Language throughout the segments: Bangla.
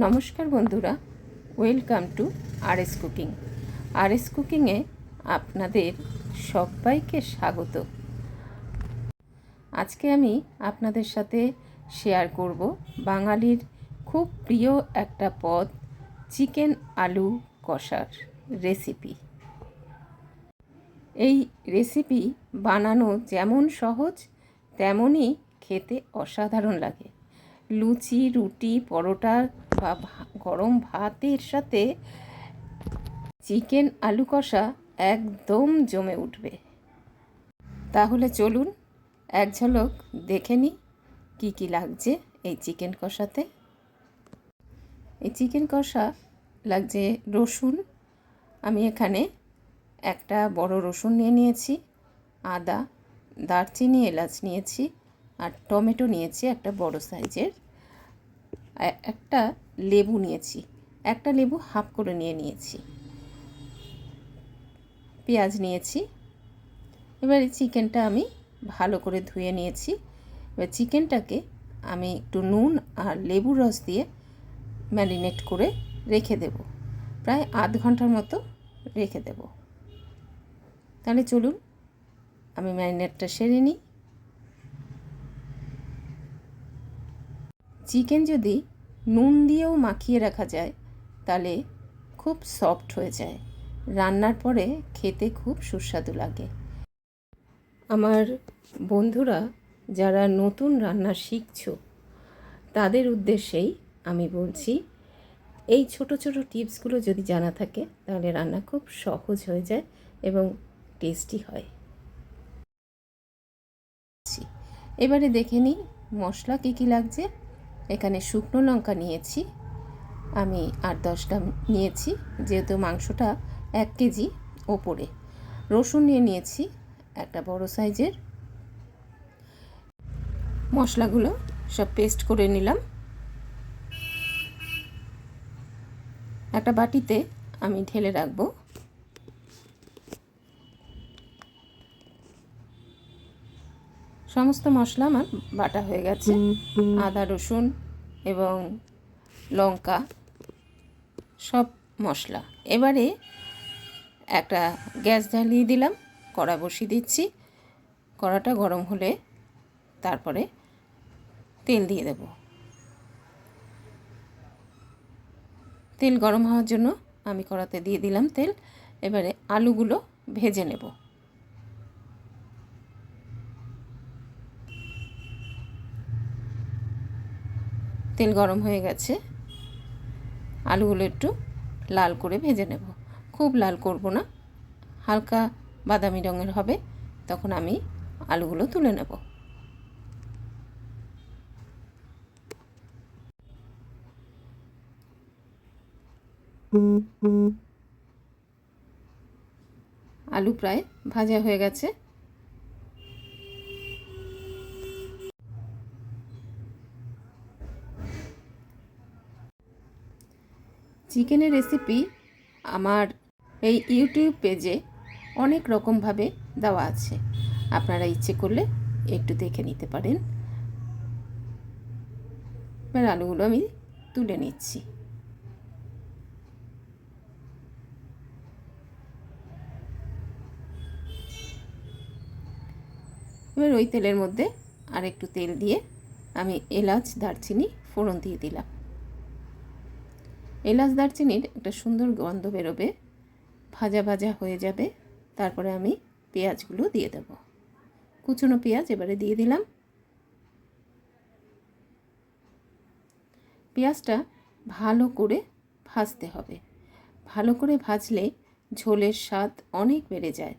নমস্কার বন্ধুরা, welcome to R S cooking. R S কুকিংয়ে আপনাদের সবাইকে স্বাগত। আজকে আমি আপনাদের সাথে শেয়ার করব বাঙালির খুব প্রিয় একটা পদ, চিকেন আলু কষার রেসিপি। এই রেসিপি বানানো যেমন সহজ, তেমনই খেতে অসাধারণ লাগে। লুচি, রুটি, পরোটা বা গরম ভাতের সাথে চিকেন আলু কষা একদম জমে উঠবে। তাহলে চলুন এক ঝলক দেখে নিই কী কী লাগছে এই চিকেন কষাতে। এই চিকেন কষা লাগছে রসুন। আমি এখানে একটা বড় রসুন নিয়ে নিয়েছি, আদা, দারচিনি, এলাচ নিয়েছি আর টমেটো নিয়েছি একটা বড় সাইজের। একটা লেবু নিয়েছি। একটা লেবু হাফ করে নিয়ে নিয়েছি। পেঁয়াজ নিয়েছি। এবারে চিকেনটা আমি ভালো করে ধুয়ে নিয়েছি। এবার চিকেনটাকে আমি একটু নুন আর লেবুর রস দিয়ে ম্যারিনেট করে রেখে দেব। প্রায় আধ ঘণ্টার মতো রেখে দেব। তাহলে চলুন, আমি ম্যারিনেটটা সেরে নিই। চিকেন যদি নুন দিয়েও মাখিয়ে রাখা যায় তাহলে খুব সফট হয়ে যায়। রান্নার পরে খেতে খুব সুস্বাদু লাগে। আমার বন্ধুরা যারা নতুন রান্না শিখছ, তাদের উদ্দেশ্যেই আমি বলছি, এই ছোট ছোট টিপসগুলো যদি জানা থাকে, তাহলে রান্না খুব সহজ হয়ে যায় এবং টেস্টি হয়। এবারে দেখে নিই মশলা কী কী লাগছে। এখানে শুকনো লঙ্কা নিয়েছি। আমি আট দশটা নিয়েছি, যেহেতু মাংসটা এক কেজি ওপরে। রসুন নিয়ে নিয়েছি, একটা বড় সাইজের। মশলাগুলো সব পেস্ট করে নিলাম। একটা বাটিতে আমি ঢেলে রাখব। সমস্ত মশলা আমার বাটা হয়ে গেছে। আদা, রসুন এবং লঙ্কা, সব মশলা। এবারে একটা গ্যাস জ্বালিয়ে দিলাম, কড়া বসিয়ে দিচ্ছি। কড়াটা গরম হলে তারপরে তেল দিয়ে দেব। তেল গরম হওয়ার জন্য আমি কড়াতে দিয়ে দিলাম তেল। এবারে আলুগুলো ভেজে নেব। তেল গরম হয়ে গেছে। আলুগুলো একটু লাল করে ভেজে নেব। খুব লাল করব না। হালকা বাদামি রঙের হবে। তখন আমি আলুগুলো তুলে নেব। আলু প্রায় ভাজা হয়ে গেছে। চিকেনের রেসিপি আমার এই ইউটিউব পেজে অনেক রকমভাবে দেওয়া আছে। আপনারা ইচ্ছে করলে একটু দেখে নিতে পারেন। এবার আলুগুলো আমি তুলে নিচ্ছি। এবার ওই তেলের মধ্যে আর একটু তেল দিয়ে আমি এলাচ, দারচিনি, ফোড়ন দিয়ে দিলাম। এলাচ দারচিনির একটা সুন্দর গন্ধ বেরোবে, ভাজা ভাজা হয়ে যাবে, তারপরে আমি পেঁয়াজগুলো দিয়ে দেব। কুচনো পেঁয়াজ এবারে দিয়ে দিলাম। পেঁয়াজটা ভালো করে ভাজতে হবে। ভালো করে ভাজলে ঝোলের স্বাদ অনেক বেড়ে যায়।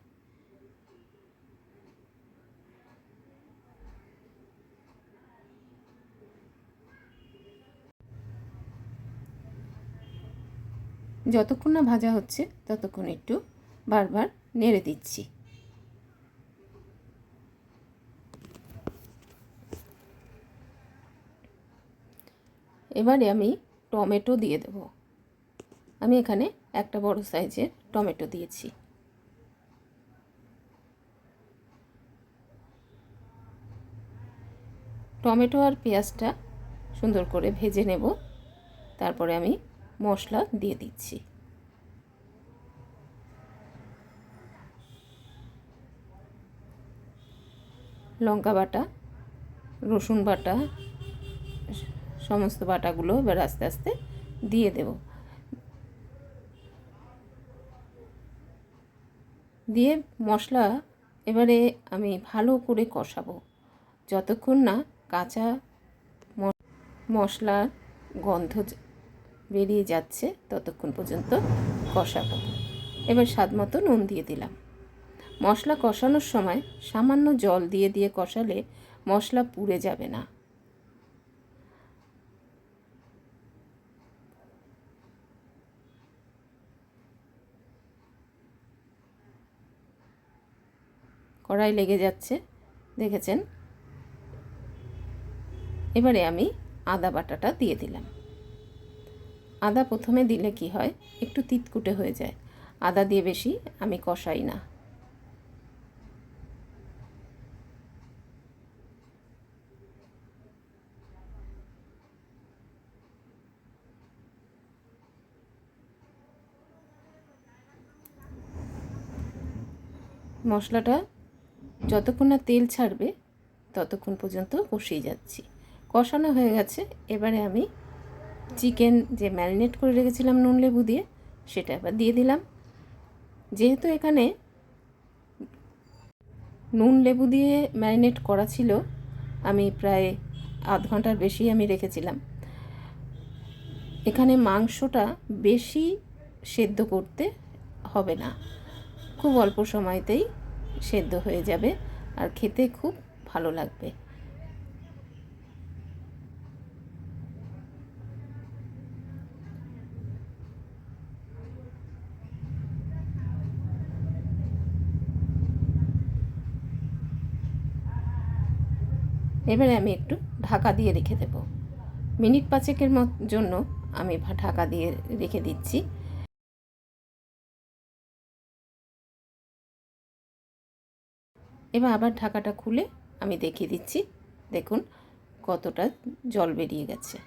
যতক্ষণ না ভাজা হচ্ছে, ততক্ষণ একটু বারবার নেড়ে দিচ্ছি। এবারে আমি টমেটো দিয়ে দেব। আমি এখানে একটা বড় সাইজের টমেটো দিয়েছি। টমেটো আর পেঁয়াজটা সুন্দর করে ভেজে নেব। তারপরে আমি মশলা দিয়ে দিচ্ছি। লঙ্কা বাটা, রসুন বাটা, সমস্ত বাটাগুলো এবার আস্তে আস্তে দিয়ে দেব। দিয়ে মশলা এবারে আমি ভালো করে কষাবো। যতক্ষণ না কাঁচা মশলার গন্ধ বেরিয়ে যাচ্ছে ততক্ষণ পর্যন্ত কষাবো। এবার স্বাদ মতো নুন দিয়ে দিলাম। মশলা কষানোর সময় সামান্য জল দিয়ে দিয়ে কষালে মশলা পুড়ে যাবে না। কড়াই লেগে যাচ্ছে, দেখেছেন? এবারে আমি আদা বাটাটা দিয়ে দিলাম। আদা প্রথমে দিলে কি হয়? একটু তিতকুটে হয়ে যায়। আদা দিয়ে বেশি আমি কষাই না। মশলাটা যতক্ষণ না তেল ছাড়বে, ততক্ষণ পর্যন্ত কষিয়ে যাচ্ছি। কষানো হয়ে গেছে, এবারে আমি চিকেন যে ম্যারিনেট করে রেখেছিলাম নুন লেবু দিয়ে, সেটা এবার দিয়ে দিলাম। যেহেতু এখানে নুন লেবু দিয়ে ম্যারিনেট করা ছিল, আমি প্রায় আধ ঘণ্টার বেশি আমি রেখেছিলাম। এখানে মাংসটা বেশি সেদ্ধ করতে হবে না। খুব অল্প সময়তেই সেদ্ধ হয়ে যাবে, আর খেতে খুব ভালো লাগবে। এবারে আমি একটু ঢাকা দিয়ে রেখে দেব। মিনিট পাঁচেকের জন্য আমি ঢাকা দিয়ে রেখে দিচ্ছি। এবার আবার ঢাকাটা খুলে আমি দেখিয়ে দিচ্ছি। দেখুন কতটা জল বেরিয়ে গেছে।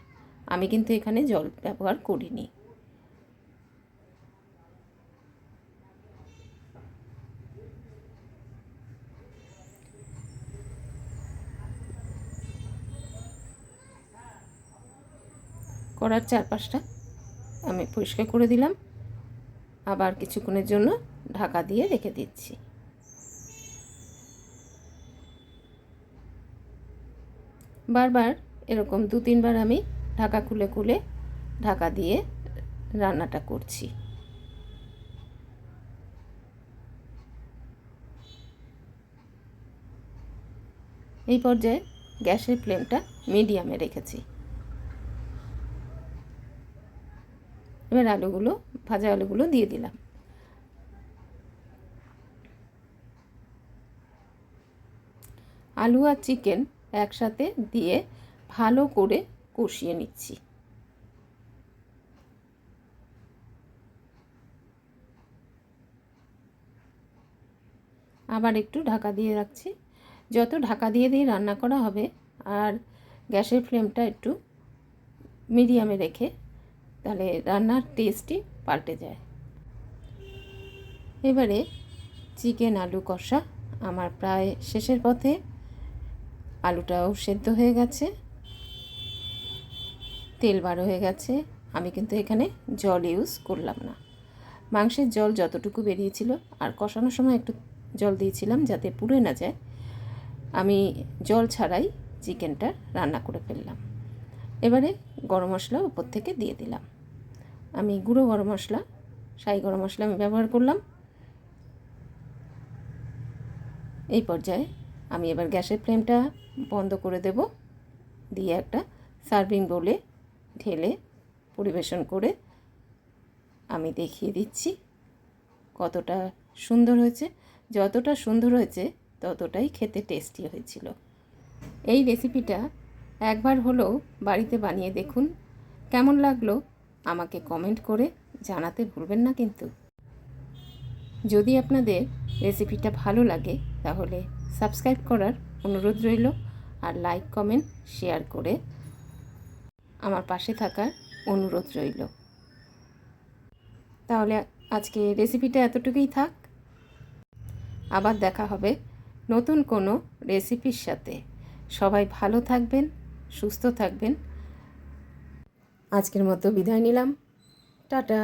আমি কিন্তু এখানে জল ব্যবহার করিনি। করার চারপাশটা আমি পরিষ্কার করে দিলাম। আবার কিছুক্ষণের জন্য ঢাকা দিয়ে রেখে দিচ্ছি। বারবার এরকম দু তিনবার আমি ঢাকা খুলে খুলে ঢাকা দিয়ে রান্নাটা করছি। এই পর্যায়ে গ্যাসের ফ্লেমটা মিডিয়ামে রেখেছি। এবার আলুগুলো, ভাজা আলুগুলো দিয়ে দিলাম। আলু আর চিকেন একসাথে দিয়ে ভালো করে কষিয়ে নিচ্ছি। আবার একটু ঢাকা দিয়ে রাখছি। যত ঢাকা দিয়ে দিয়ে রান্না করা হবে, আর গ্যাসের ফ্লেমটা একটু মিডিয়ামে রেখে তাহলে রান্নার টেস্টই পাল্টে যায়। এবারে চিকেন আলু কষা। আমার প্রায় শেষের পথে আলুটাও সেদ্ধ হয়ে গেছে। তেল বার হয়ে গেছে। আমি কিন্তু এখানে জল ইউজ করলাম না। মাংসের জল যতটুকু বেরিয়েছিল আর কষানোর সময় একটু জল দিয়েছিলাম যাতে পুড়ে না যায়, আমি জল ছাড়াই চিকেনটা রান্না করে ফেললাম। এবারে গরম মশলা উপর থেকে দিয়ে দিলাম। আমি গুঁড়ো গরম মশলা সাই গরম মশলা আমি ব্যবহার করলাম। এই পর্যায়ে আমি এবার গ্যাসের ফ্লেমটা বন্ধ করে দেব। দিয়ে একটা সার্ভিং বোলে ঢেলে পরিবেশন করে আমি দেখিয়ে দিচ্ছি কতটা সুন্দর হয়েছে। যতটা সুন্দর হয়েছে, ততটাই খেতে টেস্টি হয়েছিল। এই রেসিপিটা একবার হলেও বাড়িতে বানিয়ে দেখুন। কেমন লাগল? আমাকে কমেন্ট করে জানাতে ভুলবেন না কিন্তু। যদি আপনাদের রেসিপিটা ভালো লাগে, তাহলে সাবস্ক্রাইব করার অনুরোধ রইল আর লাইক কমেন্ট শেয়ার করে আমার পাশে থাকার অনুরোধ রইল। তাহলে আজকে রেসিপিটা এতটুকুই থাক। আবার দেখা হবে নতুন কোনো রেসিপির সাথে। সবাই ভালো থাকবেন, সুস্থ থাকবেন। আজকের মতো বিদায় নিলাম। টাটা।